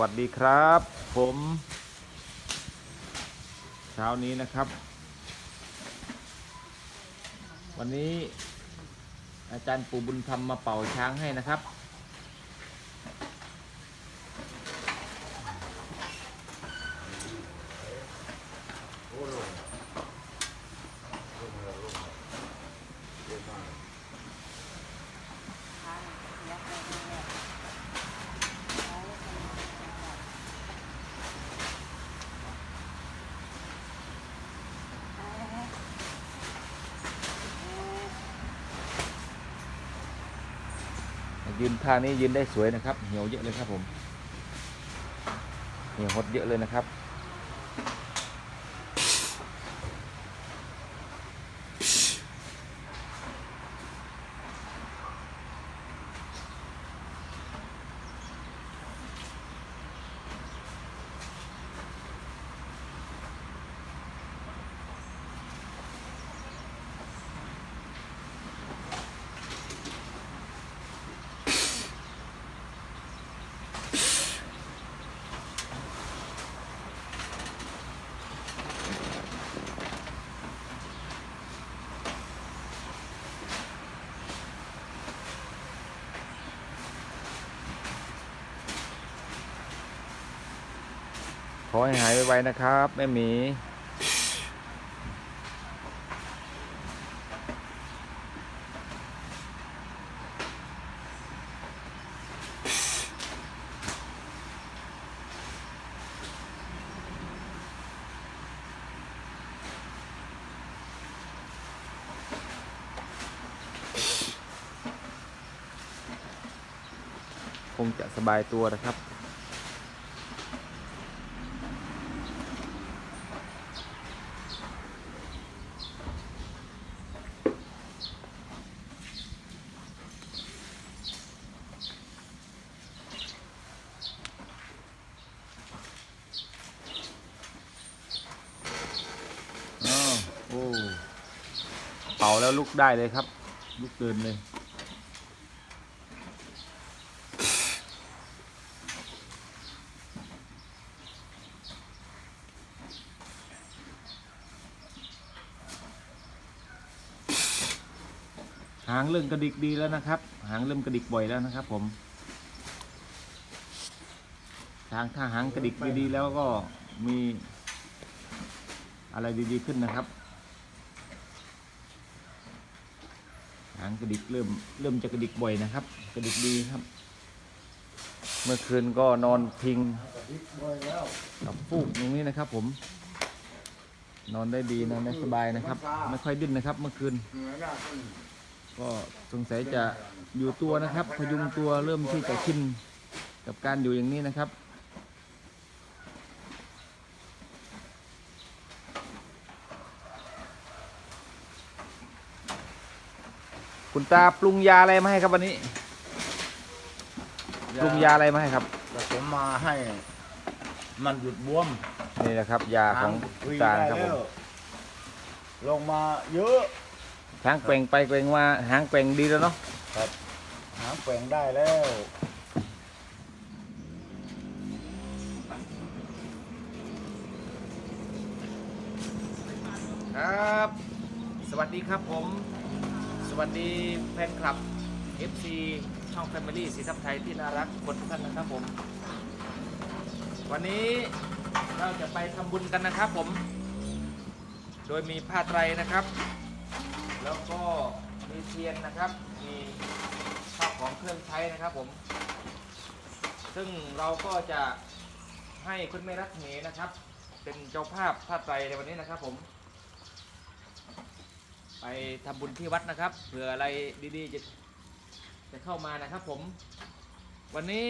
วัสดีครับ ผม เช้านี้นะครับ วันนี้อาจารย์ปู่บุญธรรมมาเป่าช้างให้นะครับ ยืนท่านี้ยืนได้สวยนะครับ เหี่ยวเยอะเลยครับผม เหี่ยวหดเยอะเลยนะครับ อให้หายไวๆนะครับ แม่หมี คงจะสบายตัวนะครับ อ้าวโอ้เป่าแล้วลุกได้เลยครับ ลุกเดินเลยหางเริ่มกระดิกดีแล้วนะครับ หางเริ่มกระดิกบ่อยแล้วนะครับ ผมทางถ้าหางกระดิกดีๆแล้วก็มีอะไรดีๆขึ้นนะครับ หาง กระดิกเริ่มเริ่มจะกระดิกบ่อยนะครับ กระดิกดีครับ เมื่อคืนก็นอนพิงกับฟูกตรงนี้นะครับ ผม นอนได้ดีนอนได้สบายนะครับ ไม่ค่อยดิ้นนะครับ เมื่อคืน ก็สงสัยจะอยู่ตัวนะครับ พยุงตัวเริ่มที่จะชินกับการอยู่อย่างนี้นะครับ คุณตาปรุงยาอะไรมาให้ครับวันนี้ ปรุงยาอะไรมาให้ครับ ผสมมาให้ มันหยุดบวมนี่นะครับ ยาของคุณตานะครับผมลงมาเยอะช้างแกว่งไปแกว่งมาหางแกว่งดีแล้วเนาะหางแกว่งได้แล้วครับ สวัสดีครับผมส วัสดีแฟนคลับ FC ช่อง Family สีทับไทยที่น่ารักคนทุกท่านนะครับผม วันนี้เราจะไปทำบุญกันนะครับผม โดยมีผ้าไตรนะครับ แล้วก็มีเทียนนะครับ มีข้าวของเครื่องใช้นะครับผม ซึ่งเราก็จะให้คุณแม่รักเมนะครับ เป็นเจ้าภาพผ้าไตรในวันนี้นะครับผม ไปทำบุญที่วัดนะครับเผื่ออะไรดีๆจะจะเข้ามานะครับผม วันนี้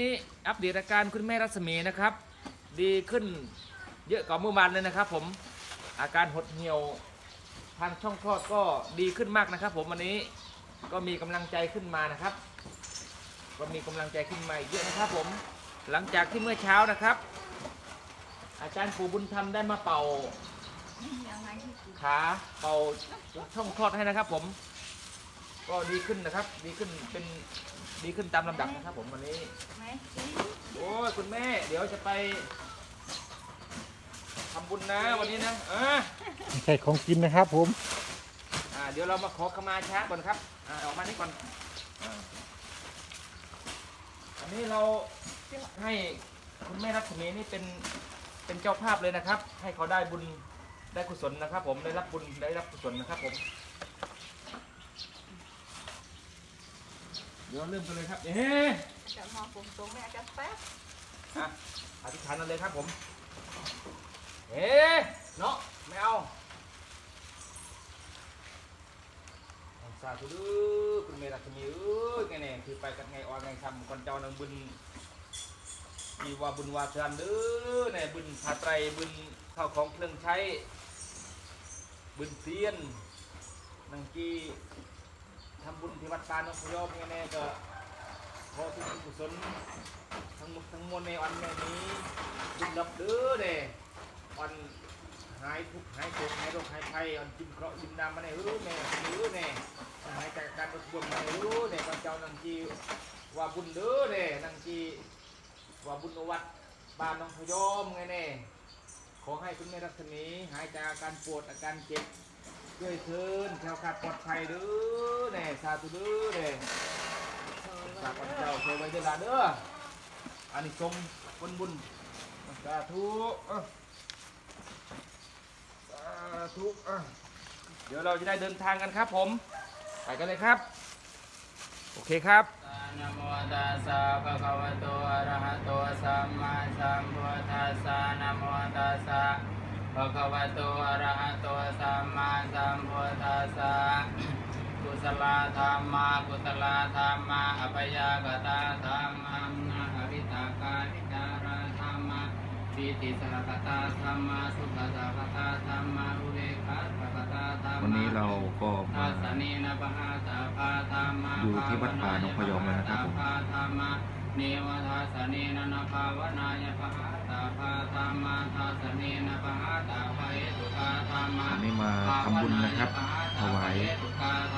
อัปเดตอาการคุณแม่รัศมีนะครับ ดีขึ้นเยอะกว่าเมื่อวานเลยนะครับ ผมอาการหดเหี่ยวทางช่องคลอดก็ดีขึ้นมากนะครับ ผมวันนี้ก็มีกำลังใจขึ้นมานะครับ ก็มีกำลังใจขึ้นมาเยอะนะครับ ผมหลังจากที่เมื่อเช้านะครับ อาจารย์ปู่บุญธรรมได้มาเป่า ขาเป่าช่องคลอดให้นะครับผม ก็ดีขึ้นนะครับ ดีขึ้นเป็นดีขึ้นตามลำดับนะครับ ผมวันนี้ไหมโอ้ยคุณแม่ เดี๋ยวจะไปทำบุญนะวันนี้นะเออไม่ใช่ของกินนะครับผม อ่าเดี๋ยวเรามาขอขมาช้างก่อนครับอ่าออกมานี่ก่อนอ่าอันนี้เราให้คุณแม่รัศมีนี่เป็นเป็นเจ้าภาพเลยนะครับ ให้เขาได้บุญ ได้กุศลนะครับ ผมได้รับบุญได้รับกุศลนะครับผม เดี๋ยวเริ่มกันเลยครับเอ๊ะจะมองผมตรงแม่กันแป๊บอะอธิษฐานกันเลยครับผมเอ๊ะเนาะไม่เอาสาธุเด้อคุณเมรัศมีเอ้ยไงเนี่ยคือไปกันไงออนไงทำก่อนเจ้านังบุญมีว่าบุญวาทานเด้อเนี่ยบุญผาไตรบุญข้าวของเครื่องใช้ บุญเซียนนังกีทำบุญที่วัดปานนพยอมไงเนี่ยก็ขอทุกบุญกุศลทั้งหมดทั้งมวลในวันนี้บุญรับเด้อเด้วันหายทุกหายโศกหายโรคหายภัยวันจิ้มเคราะห์จิ้มดำมาในรู้แน่รู้แน่หายจากการรบวนมาในรู้แน่วันเจ้านังจีว่าบุญเด้อเด้นังจีว่าบุญวัดบ้านน้องพยอมไงแน่ ขอให้คุณแม่รัศมีหายจากอาการปวดอาการเจ็บด้วยเทินแคล้วคลาดปลอดภัยเด้อแน่สาธุเด้อเด้สาธุเจ้าโชว์ไว้เด้อล่ะเด้ออันนี้ทรงคนบุญสาธุสาธุเดี๋ยวเราจะได้เดินทางกันครับผม ไปกันเลยครับ โอเคครับ นะโมตัสสะภะคะวะโตอะระหะโตสัมมาสัมพุทธัสสะนะโมตัสสะภะคะวะโตอะระหะโตสัมมาสัมพุทธัสสะกุศลธรรมากุศลธรรมาอัปยากตาธรรมาอภิตากาวิจาร ปิติสรคตาธรรมาสุขสรคตาธรรมาอุเบกขสรคตาธรรมะวันนี้เราก็มา อยู่ที่วัดป่าหนองพยอมแล้วนะครับผมภาธรรมะเนวทัสสนีนะนภาวนายปะหาตาปาธรรมะทัสสนีนะปะหาตาภาเหตุกาธรรมะวันนี้มาทำบุญนะครับ ถวาย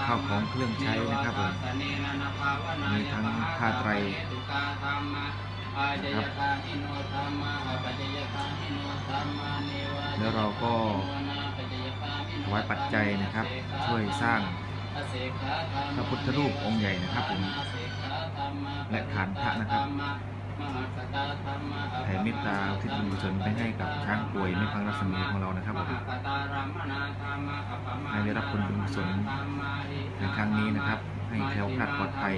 ข้าวของเครื่องใช้นะครับผมมีทั้งผ้าไตร แล้วเราก็ถวายปัจจัยนะครับ ช่วยสร้างพระพุทธรูปองค์ใหญ่นะครับผมและฐานพระนะครับแผ่เมตตาอุที่บุญกุศลไปให้กับช้างป่วยไม่พังรัศมีของเรานะครับผมให้ได้รับผลบุญกุศลในครั้งนี้นะครับ ให้แคล้วคลาดปลอดภัย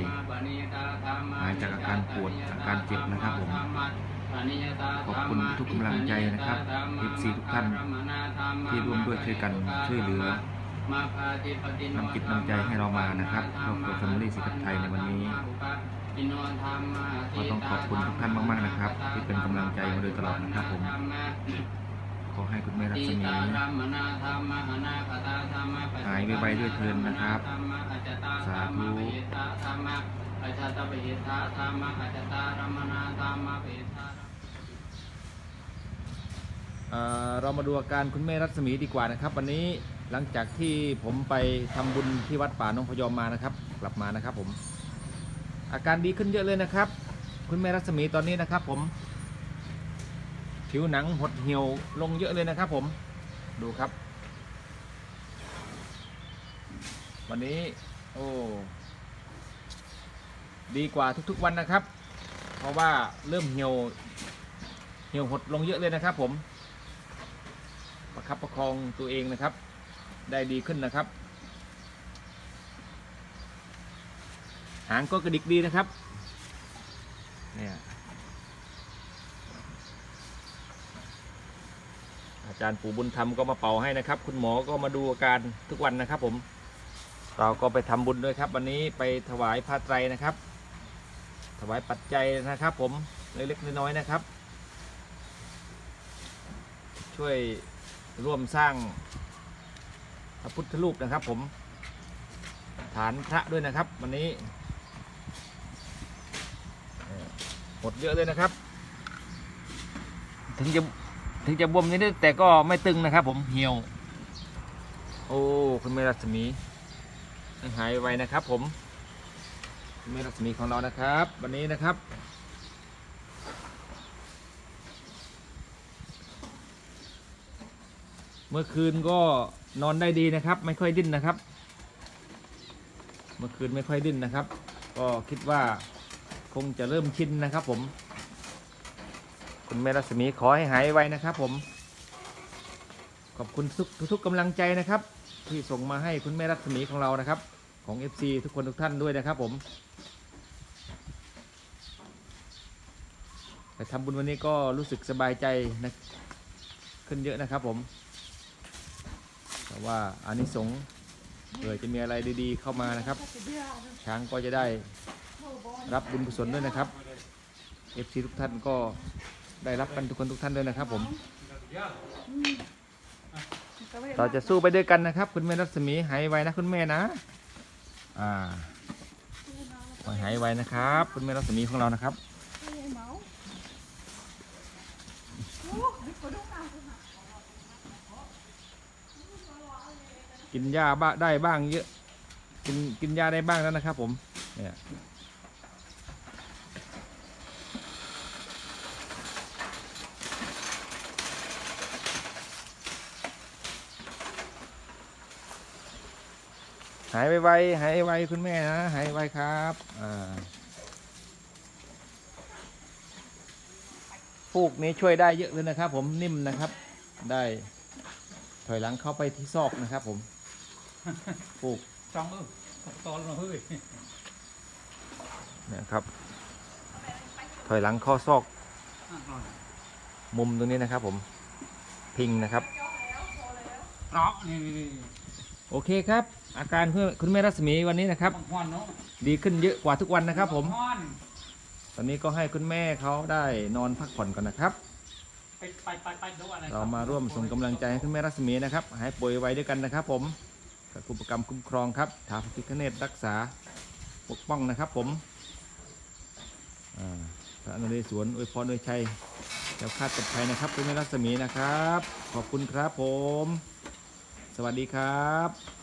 หายจากอาการปวดอาการเจ็บนะครับผม ขอบคุณทุกกำลังใจนะครับ FC ทุกท่านที่ร่วมด้วยช่วยกันช่วยเหลือนำจิตนำใจให้เรามานะครับครอบครัวแฟมิลี่สิกับไทยในวันนี้ก็ต้องขอบคุณทุกท่านมาก ๆ นะครับ ที่เป็นกำลังใจมาโดยตลอดนะครับผม อให้คุณแม่รัศมีหายไวๆด้วยเทินนะครับ สาธุอาจตปหิทาธรรมะอาจตารมนาธรรมะปิทาเอ่อเรามาดูอาการคุณแม่รัศมีดีกว่านะครับ วันนี้หลังจากที่ผมไปทำบุญที่วัดป่าหนองพยอมมานะครับ กลับมานะครับผม อาการดีขึ้นเยอะเลยนะครับ คุณแม่รัศมีตอนนี้นะครับผม ผิวหนังหดเหี่ยวลงเยอะเลยนะครับผมดูครับ วันนี้โอ้ดีกว่าทุกๆวันนะครับ เพราะว่าเริ่มเหี่ยวเหี่ยวหดลงเยอะเลยนะครับ ผม ประคับประคองตัวเองนะครับ ได้ดีขึ้นนะครับ หางก็กระดิกดีนะครับเนี่ยอา จารย์ปู่บุญธรรมก็มาเป่าให้นะครับ คุณหมอก็มาดูอาการทุกวันนะครับ ผม เราก็ไปทำบุญด้วยครับ วันนี้ไปถวายผ้าไตรนะครับ ถวายปัจจัยนะครับ ผมเล็กๆน้อยๆนะครับ ช่วยร่วมสร้างพระพุทธรูปนะครับ ผม ฐานพระด้วยนะครับ วันนี้หมดเยอะเลยนะครับ ถึงจะ ถึงจะบวมนิดๆแต่ก็ไม่ตึงนะครับ ผมเหี่ยว โอ้คุณแม่รัศมีให้หายไวนะครับ ผมคุณแม่รัศมีของเรานะครับ วันนี้นะครับเมื่อคืนก็นอนได้ดีนะครับ ไม่ค่อยดิ้นนะครับ เมื่อคืนไม่ค่อยดิ้นนะครับ ก็คิดว่าคงจะเริ่มชินนะครับผม คุณแม่รัศมีขอให้หายไวนะครับ ผม ขอบคุณทุกทุกๆกำลังใจนะครับ ที่ส่งมาให้คุณแม่รัศมีของเรานะครับ ของ FC ทุกคนทุกท่านด้วยนะครับ ผมแต่ทำบุญวันนี้ก็รู้สึกสบายใจนะขึ้นเยอะนะครับผมแต่ว่าอานิสงส์เผื่อจะมีอะไรดีๆเข้ามานะครับ ช้างก็จะได้รับบุญกุศลด้วยนะครับ FC ทุกท่านก็ ได้รับกันทุกคนทุกท่านด้วยนะครับ ผม เราจะสู้ไปด้วยกันนะครับ คุณแม่รัศมีหายไวนะคุณแม่นะ อ่าขอให้หายไวนะครับ คุณแม่รัศมีของเรานะครับกินหญ้าบ้าได้บ้างเยอะ กินกินหญ้าได้บ้างแล้วนะครับ ผมเนี่ย หายไวๆหายไวคุณแม่นะ หายไวครับอ่าฟูกนี้ช่วยได้เยอะเลยนะครับ ผมนิ่มนะครับ ได้ถอยหลังเข้าไปที่ซอกนะครับ ผมฟูก trong ư to lắm hơi เนี่ยครับ ถอยหลังข้อซอก มุมตรงนี้นะครับ ผมพิงนะครับ đó nè nè nè โอเคครับ อาการเพื่อคุณแม่รัศมีวันนี้นะครับ bằng hoan nó ดีขึ้นเยอะกว่าทุกวันนะครับ ผม hoan ตอนนี้ก็ให้คุณแม่เขาได้นอนพักผ่อนก่อนนะครับ bạch bạch bạch bạch đâu bạn này เรามาร่วมส่งกำลังใจให้คุณแม่รัศมีนะครับหายป่วยไวด้วยกันนะครับ ผมกับกุปกรรมคุ้มครองครับถาพระพิฆเนศรักษาปกป้องนะครับ ผมอ่าพระนเรศวรอวยพรอวยชัยแล้วคาดปลอดภัยนะครับคุณแม่รัศมีนะครับ ขอบคุณครับผม สวัสดีครับ